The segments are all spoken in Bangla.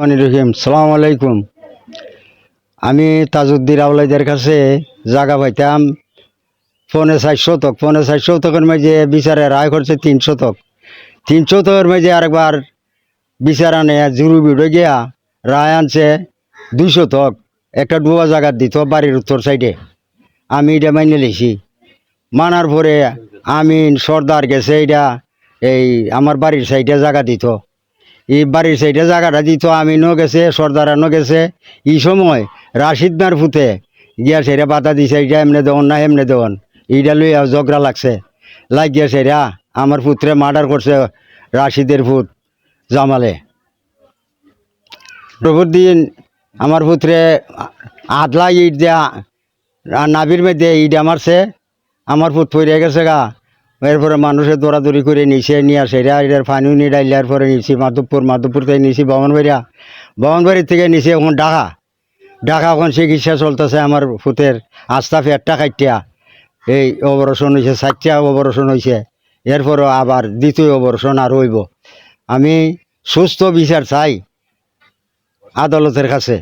রহিম, সালাম আলাইকুম। আমি তাজউদ্দিন আউলাইদের কাছে জায়গা পাইতাম, পৌনে ষাট শতক, পৌনে ষাট শতকের মাঝে বিচারে রায় করছে তিন শতক। তিন শতকের মাঝে আরেকবার বিচার আনে জুরু বিড়ে গিয়া রায় আনছে দুই শতক। একটা ডুয়া জায়গা দিত বাড়ির উত্তর সাইডে। আমি এটা মাইনে লেছি মানার পরে আমিন সর্দার গেছে এটা এই আমার বাড়ির সাইডে জায়গা দিত। এই বাড়ির সাইডে জায়গাটা দিত আমি ন গেছে সর্দারা ন গেছে। এই সময় রাশিদ মার ফুতে গিয়া সেটা বাতা দিছে, এইটা এমনি দেওয়ান না এমনি দেওয়ান। এইটা লই ঝগড়া লাগছে। লাগিয়া সেটা আমার পুত্রে মার্ডার করছে রাশিদের ফুত জামালে। প্রভুর দিন আমার পুত্রে আদলা ইট দেয়া, আর নাভির মধ্যে ইট মারছে আমার পুত পড়ে গেছে গা। এরপরে মানুষে দৌড়াদৌড়ি করে নিচে নিয়ে আসে। এরা এটার ফানিও নিয়ে ডাইলার পরে নিছি মাধবপুর মাধবপুর থেকে নিছি বামনবাড়িয়া। বামনবাড়ির থেকে নিচে এখন ঢাকা। ঢাকা এখন চিকিৎসা চলতেছে আমার ফুতের আস্থা ফেরটা কাটিয়া এই অপারেশন হয়েছে চারটা অপারেশন হয়েছে এরপরও আবার দ্বিতীয় অপারেশন আর হইব। আমি সুস্থ বিচার চাই আদালতের কাছে।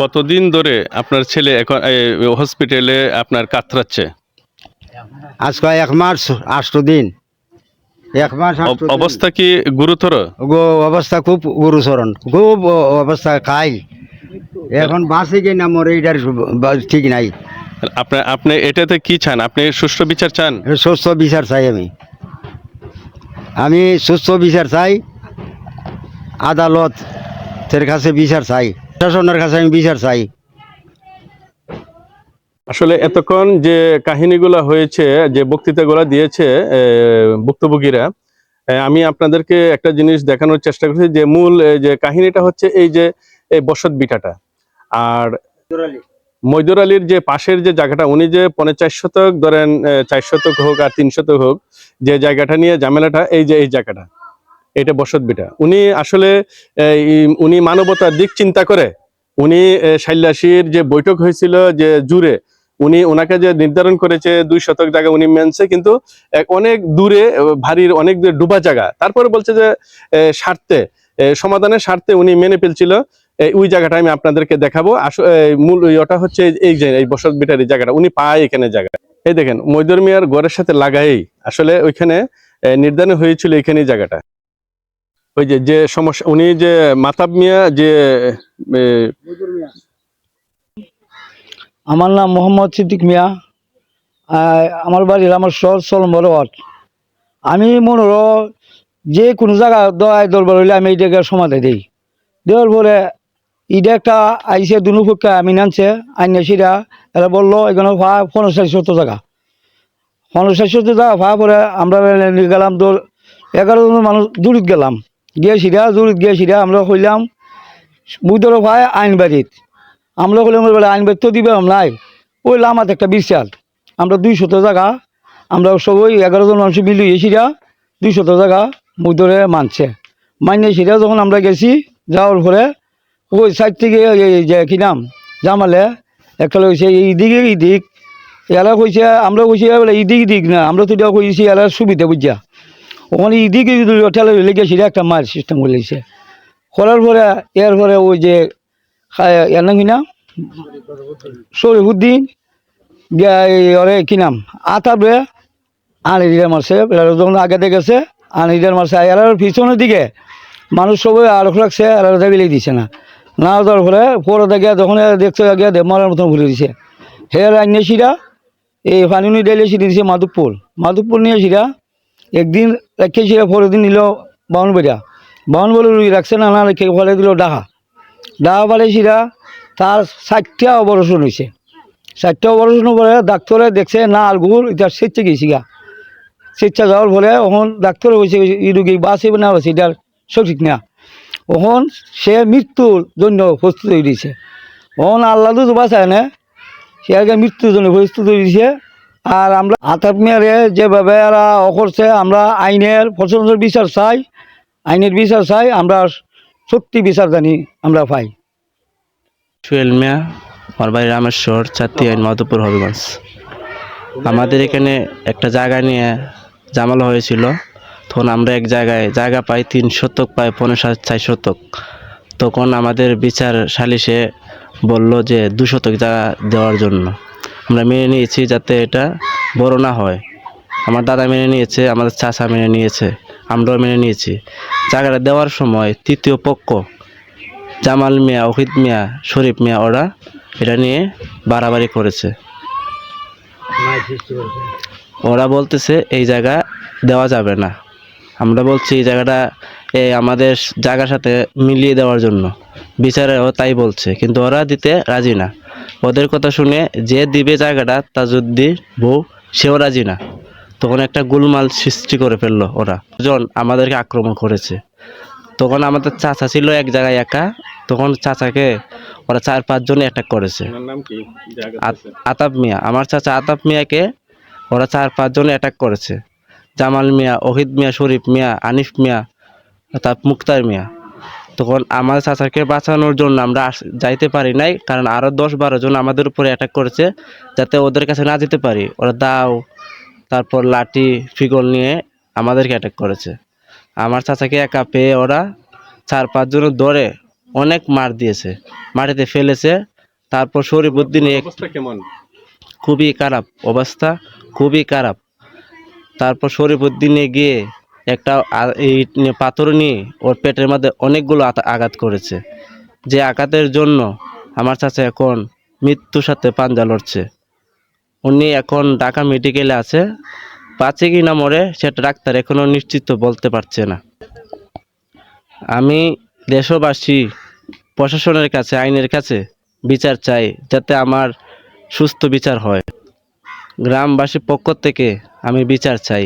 কতদিন ধরে আপনার ছেলে এখন হসপিটালে আপনার কাতরাচ্ছে? আজকে এক মাস আষ্ট দিন। এক মাস অবস্থা কি গুরুতর? গো অবস্থা খুব গুরুচরণ খুব অবস্থা খাই এখন বাসে কি না মরে এটার ঠিক নাই। আপনার আপনি এটাতে কি চান? আপনি সুস্থ বিচার চান? সুস্থ বিচার চাই আমি। আমি সুস্থ বিচার চাই। আদালতের কাছে বিচার চাই। প্রশাসনের কাছে আমি বিচার চাই। আসলে এতক্ষণ যে কাহিনীগুলো হয়েছে যে বক্তৃতাগুলো দিয়েছে ভুক্তভোগীরা আমি আপনাদেরকে একটা জিনিস দেখানোর চেষ্টা করছি যে মূল যে কাহিনীটা হচ্ছে এই যে এই বসত বিটাটা। আর মৈদুর আলীর যে পাশের যে জায়গাটা উনি যে পনে চার শতক ধরেন চার শতক হোক আর তিন শতক হোক যে জায়গাটা নিয়ে ঝামেলাটা এই যে এই জায়গাটা এটা বসত বিটা। উনি আসলে উনি মানবতার দিক চিন্তা করে উনি এ, যে বৈঠক হয়েছিল যে জুড়ে উনি ওনাকে যে নির্ধারণ করেছে দুই শতক জায়গা উনি মেনছে, কিন্তু অনেক দূরে ভারীর অনেক দূরে ডুবা জায়গা। তারপরে বলছে যে স্বার্থে সমাধানের স্বার্থে উনি মেনে ফেলছিল। ওই জায়গাটা আমি আপনাদেরকে দেখাবো। মূল ওটা হচ্ছে এই- যে, এই বসত বিটার জায়গাটা। উনি পায় এখানে জায়গা। এই দেখেন, মৈদর মিয়ার ঘরের সাথে লাগাই আসলে ওইখানে নির্ধারণ হয়েছিল এখানে জায়গাটা। ওই যে যে সমস্যা, উনি যে মাতাব মিয়া, যে আমার নাম মোহাম্মদ সিদ্দিক মিয়া। আমার বাড়ির আমার শহর সলম্বরওয়াট আমি মনে হলো যে কোনো জায়গা দয় দরবার হইলে আমি এইটাকে সমাধান দিই। দেওয়ার পরে ইটা একটা আইসে দুনু পক্ষে আমি নানছে আইনে সিরা এরা বলল, এখানে ভা পঞ্চাশ শত জায়গা। পঞ্চাশ শত জায়গা ভা পরে আমরা গেলাম দৌড় এগারো জন মানুষ দূরিত গেলাম। গিয়ে সিরা দূরিত গিয়ে সিরা আমরা হইলাম বুধর ভাই আইন বাড়িত আমরা বলে আমার বেলা আইন বাড়িতে তো দিবে নাই। ওই লামাত একটা বিশাল আমরা দুই শত জায়গা, আমরা সবাই এগারো জন মানুষ মিলিয়ে সিরা দুই শত জায়গা মুদরে মানছে। মাইনে সিরা যখন আমরা গেছি যাওয়ার পরে, ওই সাইড থেকে যে কি নাম, জামালে, একটা কইছে এই দিকে এরা কইছে আমরা কইছি বলে এই দিক না, আমরা তো এটা কইছি, এরা সুবিধা বুঝা ওখানে এই দিকে ঠেলা লেগে একটা মার সিস্টেম করলেছে করার পরে এর পরে ওই যে এর নাম কি নাম শরীফুদ্দিন। ওরে কি নাম? আতাবে আনি দিদার মারছে যখন আগে গেছে, আনি দিদার মারছে। এর পিছনের দিকে মানুষ সবাই আরও রাখছে আর বিলে দিছে না। না দেওয়ার পরে পরে দেখে যখন দেখছে গিয়ে দেবমারার মতন ভুলে দিছে। হে সিরা এই ফানুনি ডাইলে সিরে দিছে মাধবপুর। মাধবপুর নিয়ে সিরা একদিন রেখে সিরা পরের দিন নিল বাউনবেড়া বাউনবেড়া রুই রাখছে না না রেখে ফলে দিল ডাহা। পালে তার ষাটটা অপারেশন হয়েছে ষাটটা অপারেশন পরে ডাক্তারে দেখছে, না আলগুর এটা স্বেচ্ছা গেছি গা স্বেচ্ছা যাওয়ার ফলে ওখন ডাক্তারে কইছে এই রুগী বাঁচিব না বাঁচি এটার সঠিক না। ওখন সে মৃত্যুর জন্য প্রস্তুত হয়ে দিয়েছে ওখন আল্লাহ তো বাঁচায় না, সে আগে মৃত্যুর জন্য প্রস্তুত হয়ে দিয়েছে আর আমরা আতাপ মেয়ারে যেভাবে এরা অকরছে আমরা আইনের পছন্দের বিচার চাই, আইনের বিচার চাই, আমরা সত্যি বিচার জানি আমরা পাই। সুয়েল মিয়া, আমার বাড়ি রামেশ্বর চারটি আইন মাধবপুর, হবিগঞ্জ। আমাদের এখানে একটা জায়গা নিয়ে জামালা হয়েছিল। তখন আমরা এক জায়গায় জায়গা পাই, তিন শতক পাই, পনেরো সাত, চার শতক। তখন আমাদের বিচার সালিশে বলল যে দু শতক জায়গা দেওয়ার জন্য। আমরা মেনে নিয়েছি যাতে এটা বড় না হয়। আমার দাদা মেনে নিয়েছে, আমাদের চাচা মেনে নিয়েছে। আমরাও মেনে নিয়েছি। জায়গাটা দেওয়ার সময় তৃতীয় পক্ষ, জামাল মিয়া ওহিদ মিয়া, শরীফ মিয়া, ওরা এটা নিয়ে বাড়াবাড়ি করেছে। ওরা বলতেছে, এই জায়গা দেওয়া যাবে না। আমরা বলছি, এই জায়গাটা এই আমাদের জায়গার সাথে মিলিয়ে দেওয়ার জন্য। বিচারেও তাই বলছে, কিন্তু ওরা দিতে রাজি না। ওদের কথা শুনে যে দিবে জায়গাটা, তাজুদ্দিন বউ, সেও রাজি না। তখন একটা গোলমাল সৃষ্টি করে ফেলল ওরা। জন আমাদেরকে আক্রমণ করেছে। তখন আমাদের চাচা ছিল এক জায়গায় একা। তখন চাচাকে ওরা চার পাঁচজন অ্যাটাক করেছে। আপনার নাম কি? জায়গা আত- আতাব মিয়া। আমার চাচা আতাব মিয়াকে ওরা চার পাঁচজন অ্যাটাক করেছে। জামাল মিয়া ওহিদ মিয়া শরীফ মিয়া আনিফ মিয়া তার মুক্তার মিয়া। তখন আমার চাচাকে বাঁচানোর জন্য আমরা যাইতে পারি নাই কারণ আরও দশ বারো জন আমাদের উপরে অ্যাটাক করেছে যাতে ওদের কাছে না যেতে পারি। ওরা দাও তারপর লাঠি ফিগল নিয়ে আমাদেরকে অ্যাটাক করেছে। আমার চাচাকে একা পেয়ে ওরা চার পাঁচজন ধরে অনেক মার দিয়েছে। মাটিতে ফেলেছে। তারপর শরীফুদ্দিন কেমন? খুবই খারাপ অবস্থা খুবই খারাপ। তারপর শরীফুদ্দিনে গিয়ে একটা এই নিয়ে পাথর নিয়ে ওর পেটের মধ্যে অনেকগুলো আঘাত করেছে। যে আঘাতের জন্য আমার চাচা এখন মৃত্যুর সাথে পাঞ্জা লড়ছে। উনি এখন ঢাকা মেডিকেলে আছে। বাঁচে কি না মরে সেটা ডাক্তার এখনও নিশ্চিত বলতে পারছে না। আমি দেশবাসী প্রশাসনের কাছে আইনের কাছে বিচার চাই যাতে আমার সুস্থ বিচার হয়। গ্রামবাসীর পক্ষ থেকে আমি বিচার চাই।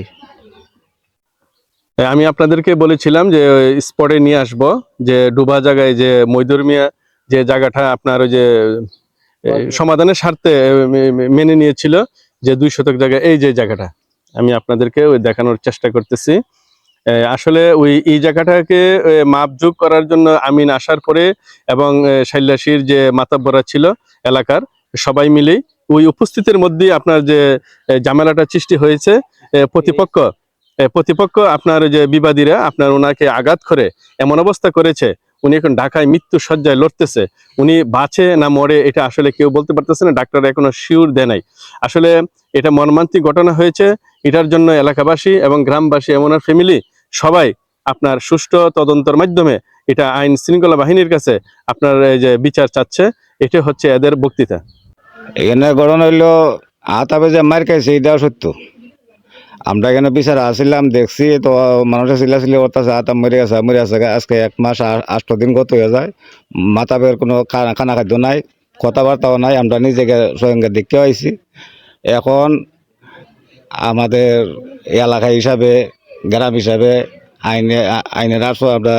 এ, আমি আপনাদেরকে বলেছিলাম যে স্পটে নিয়ে আসব যে ডুবা জায়গায় যে মৈদুর মিয়া যে জায়গাটা আপনার ওই যে সমাধানের স্বার্থে মেনে নিয়েছিল যে দুই শতক জায়গা এই যে জায়গাটা। আমি আপনাদেরকে ওই দেখানোর চেষ্টা করতেছি। আসলে ওই এই জায়গাটাকে মাপযোগ করার জন্য আমিন আসার পরে এবং শৈলাসীর যে মাতাব্বরা ছিল এলাকার সবাই মিলেই ওই উপস্থিতির মধ্যেই আপনার যে ঝামেলাটা সৃষ্টি হয়েছে প্রতিপক্ষ প্রতিপক্ষ আপনার যে বিবাদীরা আপনার ওনাকে আঘাত করে এমন অবস্থা করেছে উনি এখন ঢাকায় মৃত্যু সজ্জায় লড়তেছে। উনি বাঁচে না মরে, এটা আসলে কেউ বলতে পারতেছে না ডাক্তার এখনও শিওর দেয় নাই। আসলে এটা মর্মান্তিক ঘটনা হয়েছে, এটার জন্য এলাকাবাসী এবং গ্রামবাসী এবং ওনার ফ্যামিলি সবাই আপনার সুষ্ঠু তদন্তর মাধ্যমে এটা আইন শৃঙ্খলা বাহিনীর কাছে আপনার এই যে বিচার চাচ্ছে, এটা হচ্ছে এদের বক্তৃতা। এখানে ঘটনা হইল আতাবে যে মার খাইছে এটাও সত্য। আমরা এখানে বিচার আসছিলাম দেখছি তো মানুষের চিল্লাচিল্লি করতেছে আতা মরে গেছে মরে গেছে, আজকে এক মাস আষ্ট দিন গত হয়ে যায় মাতাবের কোনো খানা খাদ্য নাই, কথাবার্তাও নাই, আমরা নিজেকে স্বয়ংকে দেখতে পাইছি। এখন আমাদের এলাকা হিসাবে, গ্রাম হিসাবে, আইনে আইনের আসো আমরা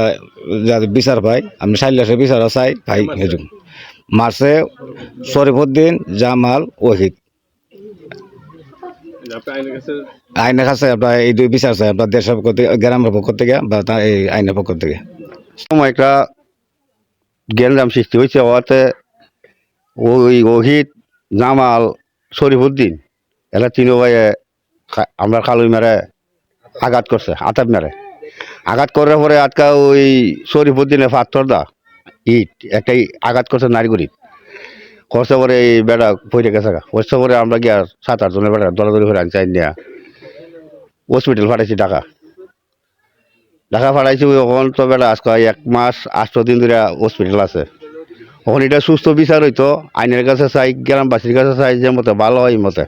যাতে বিচার পাই, আমি সাইলাসে বিচারও চাই, ভাই হেজুম মারছে শরীফুদ্দিন জামাল ওহিদ। আইনের কাছে আপনার এই দুই বিচার চাই আপনার দেশের পক্ষ থেকে গ্রামের পক্ষ থেকে বা তার এই আইনের পক্ষ থেকে। সময় একটা জ্ঞানরাম সৃষ্টি হয়েছে ওতে ওই ওহিত জামাল শরীফুদ্দিন এরা তিন ভাইয়ে আমরা খালুই মেরে আঘাত করছে আতাপ মেরে। আঘাত করার পরে আজকা ওই শরীফুদ্দিনের পাথর দা ইট একটা ই- আঘাত করছে নারীগুড়ি করছে পরে এই বেড়া পড়ে গেছে করছে পরে আমরা গিয়ে সাত আটজনের বেড়া দলাদলি করে আনছি নিয়ে। হসপিটাল পাঠাইছি টাকা। ঢাকা পাঠাইছি ওখান তো বেলা আজকে এক মাস, আষ্ট দিন ধরে হসপিটাল আছে। ওখানে এটা সুস্থ বিচার হইতো, আইনের কাছে চাই, গ্রামবাসীর কাছে চাই, যে মতে ভালো হয় মতে।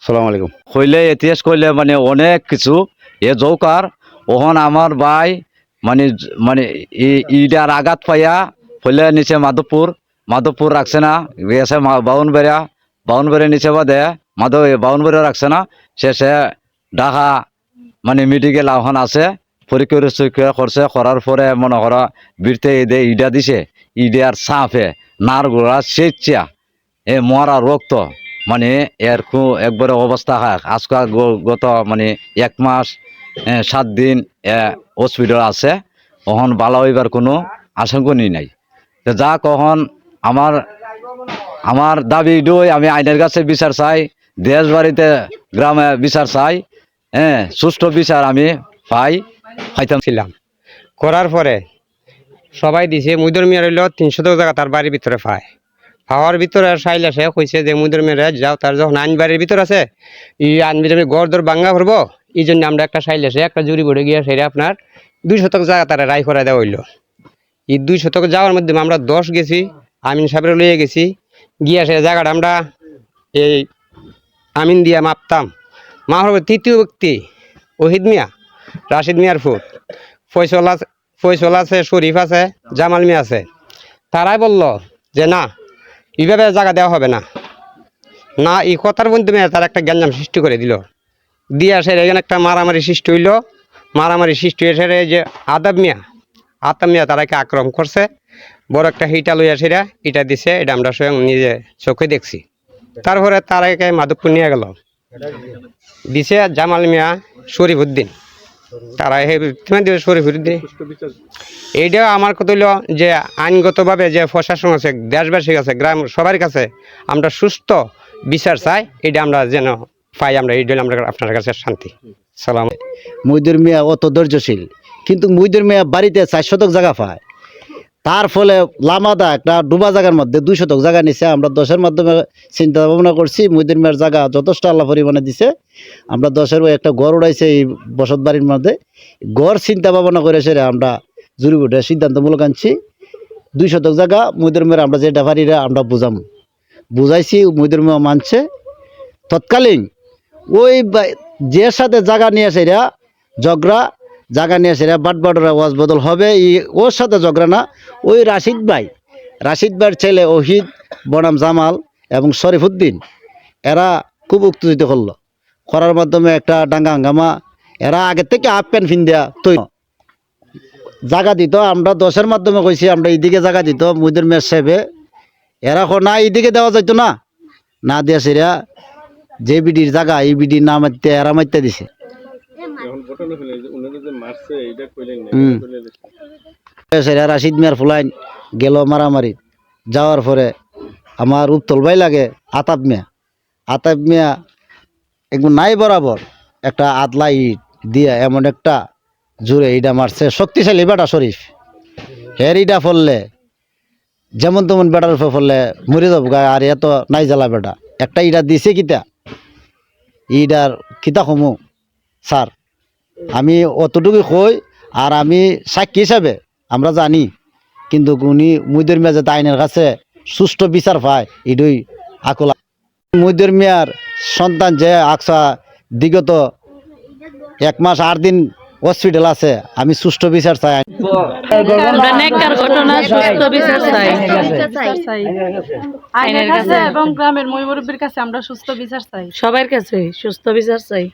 সালাম আলাইকুম। কইলে ইতিহাস কইলে মানে অনেক কিছু। এ জৌকার ওহন আমার ভাই মানে মানে ই- ইটার আঘাত পাইয়া ফলে নিচে মাধবপুর মাধবপুর রাখছে না গেছে বাউন বেড়া নিচে বাদে মাধব বাউন বেড়া রাখছে না। শেষে ঢাকা মানে মেডিকেল এখন আছে, পরীক্ষা টরীক্ষা করছে, করার পরে মনে করো বীরতে ইদে ইডা দিছে ইডার সাপে নার গোড়া সেচ্ছা এ মরা রক্ত মানে এর একবারে অবস্থা খারাপ। আজকে গ- গত মানে এক মাস সাত দিন হসপিটাল আছে, ওহন ভালো হইবার কোনো আশঙ্কনই নাই। তো যা কখন আমার আমার দাবি দই, আমি আইনের কাছে বিচার চাই দেশ বাড়িতে গ্রামে বিচার চাই হ্যাঁ সুষ্ঠু বিচার আমি পাই, পাইতাম। ছিলাম করার পরে সবাই দিছে মুইদর মিয়া রইল তিনশো টাকা তার বাড়ির ভিতরে পায়। পাওয়ার ভিতরে সাইলে সে কইছে যে মুইদর মেয়েরা যাও, তার যখন আইন বাড়ির ভিতর আছে ই আইন ভিতরে গড় দর ভাঙ্গা করব, এই জন্য আমরা একটা সাইলে সে একটা জুড়ি বড়ে গিয়ে সেটা আপনার দুই শতক জায়গা তারা রায় করে দেওয়া হইল। এই দুই শতক যাওয়ার মধ্যে আমরা দশ গেছি আমিন সাহেবের লইয়ে গেছি। গিয়া সে জায়গাটা আমরা এই আমিন দিয়া মাপতাম। মা হবে তৃতীয় ব্যক্তি, ওহিদ মিয়া, রাশিদ মিয়ার ফুট ফয়সল আছে ফয়সল আছে, শরীফ আছে, জামাল মিয়া আছে। তারাই বলল যে না, এইভাবে জায়গা দেওয়া হবে না। না, এই কথার মাধ্যমে তার একটা গ্যাঞ্জাম সৃষ্টি করে দিল। দিয়ে আসে এখানে একটা মারামারি সৃষ্টি হইল। মারামারি সৃষ্টি এই যে আদাব মিয়া, আতাব মিয়া তারাকে আক্রমণ করছে। বড় একটা হিটা লইয়া সেটা ইটা দিছে, এটা আমরা স্বয়ং নিজে চোখে দেখছি। তারপরে তারাকে মাধবপুর নিয়ে গেল। দিছে জামাল মিয়া শরীফুদ্দিন। তারা হে দিবে শরীফুদ্দিন? এইটাও আমার কথা হইল যে আইনগতভাবে যে প্রশাসন আছে দেশবাসীর কাছে গ্রাম সবার কাছে আমরা সুস্থ বিচার চাই, এটা আমরা যেন পাই, আমরা এইটা আমরা আপনার কাছে শান্তি। সালাম মইদুর মিয়া অত ধৈর্যশীল, কিন্তু মইদুর মিয়া বাড়িতে চার শতক জায়গা পায়। তার ফলে লামাদা একটা ডুবা জায়গার মধ্যে দুই শতক জায়গা নিছে। আমরা দশের মাধ্যমে চিন্তা ভাবনা করছি মইদুর মিয়ার জায়গা যথেষ্ট আল্লাহ পরিমাণে দিছে। আমরা দশের ওই একটা গড় উড়াইছে এই বসত বাড়ির মধ্যে। গড় চিন্তা ভাবনা করে সেরে আমরা জুড়ি বুটে সিদ্ধান্তমূলক আনছি। দুই শতক জায়গা মইদুর মিয়ার আমরা যে ডেফারিরা আমরা বুঝাম। বুঝাইছি মইদুর মিয়া মানছে। তৎকালীন ওই যে সাথে জায়গা নিয়ে সেরা, ঝগড়া জায়গা নিয়ে বাট বাটরা ওয়াজ বদল হবে। ই, ওর সাথে ঝগড়া না। ওই রাশিদ ভাই, রাশিদ ভাইয়ের ছেলে ওহিদ, বনাম জামাল এবং শরীফুদ্দিন এরা খুব উত্তেজিত করল। করার মাধ্যমে একটা ডাঙ্গা হাঙ্গামা, এরা আগে থেকে হাফ প্যান্ট ফিন দেয়া তৈরি। জায়গা দিত, আমরা দশের মাধ্যমে কইছি, আমরা এইদিকে জায়গা দিত মুদের মেয়ের সাহেবে। এরা না, এইদিকে দেওয়া যাইতো না। না দিয়া সেরা যে বিডির জায়গা এই বিডির নাম এরা মাইতে দিছে। ঘটনা হলে যে উনারা যে মারছে এটা কইলেন না সেরা রাশিদ মিয়ার ফুলাইন গেল মারামারি। যাওয়ার পরে আমার উত্তল ভাই লাগে আতাব মিয়া। আতাব মিয়া একদম নাই বরাবর একটা আদলা ইট দিয়া এমন একটা জুড়ে ইটা মারছে শক্তিশালী বেটা শরীফ। হের ইটা ফললে যেমন তেমন বেটার উপরে ফললে মরে যাব গায়ে আর এত নাই জ্বালা বেটা। একটা ইটা দিছে কিতা? ইটার কিতা কমু? স্যার আমি অতটুকু কই আর আমি সাক্ষী হিসাবে আমরা জানি কিন্তু উনি মুইদের মিয়া যাতে আইনের কাছে সুষ্ঠু বিচার পায় এটাই আকলা। মুইদের মিয়ার সন্তান যে আকসা বিগত এক মাস আট দিন হসপিটাল আছে আমি সুষ্ঠু বিচার চাই। ঘটনা সুস্থ বিচার চাই। আইনের কাছে এবং গ্রামের মই কাছে আমরা সুস্থ বিচার চাই। সবার কাছে সুস্থ বিচার চাই।